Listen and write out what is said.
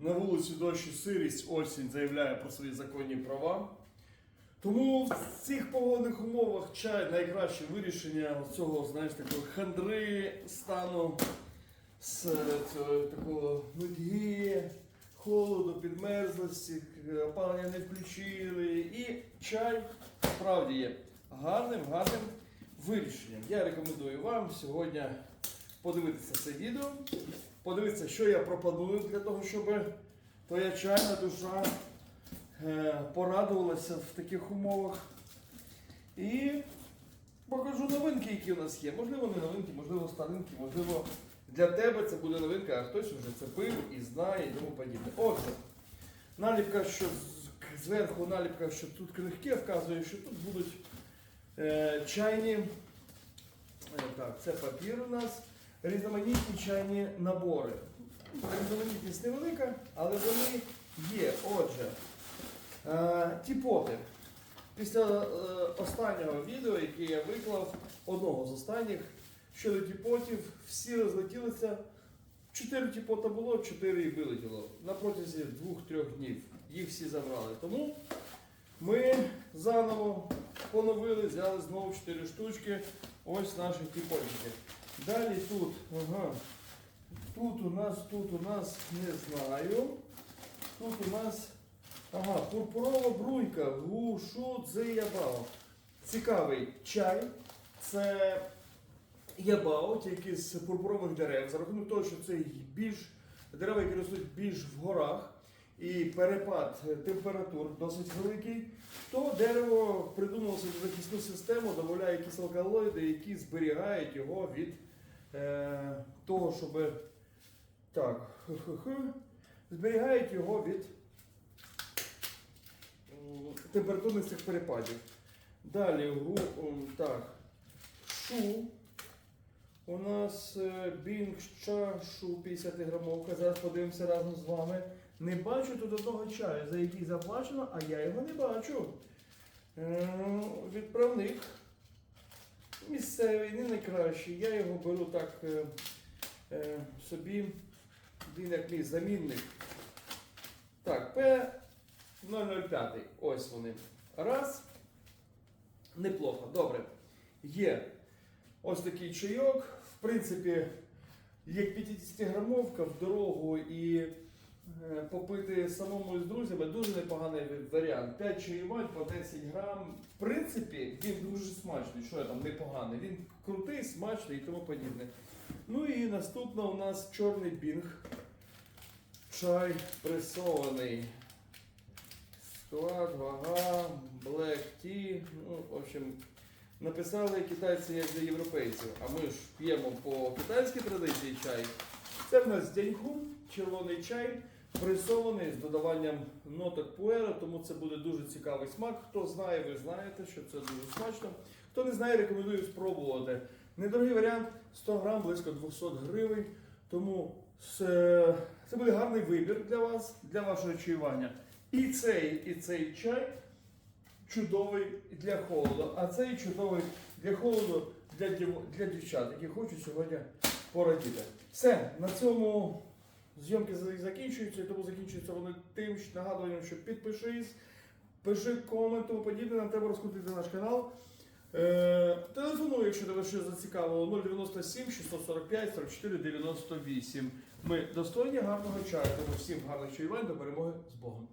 На вулиці дощ і сирість, осінь заявляє про свої законні права. Тому в цих погодних умовах чай найкраще вирішення цього, знаєш, такої хандри стану з е, цього такого нудьги, холоду, підмерзлості, опалення не включили. І чай справді є гарним, гарним вирішенням. Я рекомендую вам сьогодні подивитися це відео, подивитися, що я пропоную для того, щоб твоя чайна душа е, порадувалася в таких умовах. І покажу новинки, які у нас є. Можливо, не новинки, можливо, старинки, можливо, для тебе це буде новинка, а хтось вже це пив і знає і тому подібне. Отже, наліпка, що зверху наліпка, що тут крихке, вказує, що тут будуть е, чайні. е, Так, це папір у нас. Різноманітні чайні набори. Різноманітність невелика, але вони є. Отже, е, тіпоти. Після е, останнього відео, яке я виклав, одного з останніх, щодо тіпотів, всі розлетілися. Чотири тіпота було, чотири і вилетіло. На протязі двох-трьох днів їх всі забрали. Тому ми заново поновили, взяли знову 4 штучки. Ось наші тіпотики. Далі тут, ага, тут у нас, тут у нас, не знаю. Тут у нас, ага, пурпурова бруйка, гушу дзиябао. Цікавий чай. Це ябао, тільки з пурпурових дерев. За рахунок того, що це більш дерева, які ростуть більш в горах, і перепад температур досить великий, то дерево придумало собі захисну систему, додає якісь алкалоїди, які зберігають його від е, того, щоб так, зберігають його від температурних цих перепадів. Далі гру, так, шу. У нас е, Bing шу 50 грамовка. Зараз подивимося разом з вами. Не бачу тут одного чаю, за який заплачено, а я його не бачу. Е, Відправник місцевий, не найкращий. Я його беру так е, е, собі. Він як мій замінник. Так, П005. Ось вони. Раз. Неплохо. Добре. Є ось такий чайок. В принципі, як 50-грамовка в дорогу і попити самому з друзями дуже непоганий варіант. 5 чаювань по 10 грам. В принципі, він дуже смачний. Що я там непоганий? Він крутий, смачний і тому подібне. Ну і наступно у нас чорний бінг. Чай пресований. Склад, вага, black tea. Ну, в общем, написали китайці як для європейців, а ми ж п'ємо по китайській традиції чай. Це в нас деньхун, червоний чай, пресований з додаванням ноток пуера, тому це буде дуже цікавий смак. Хто знає, ви знаєте, що це дуже смачно. Хто не знає, рекомендую спробувати. Недорогий варіант 100 грам, близько 200 гривень. Тому це, це буде гарний вибір для вас, для вашого чаювання. І цей, і цей чай чудовий для холоду, а цей чудовий для холоду для, дів- для дівчат, які хочуть сьогодні порадіти. Все, на цьому зйомки закінчуються, і тому закінчуються вони тим що нагадуванням, що підпишись, пиши комент, тому подібне, нам треба розкрутити наш канал. Е, телефонуй, якщо тебе щось зацікавило, 097 645 44 98. Ми достойні гарного чаю, тому всім гарних чаювань до перемоги з Богом.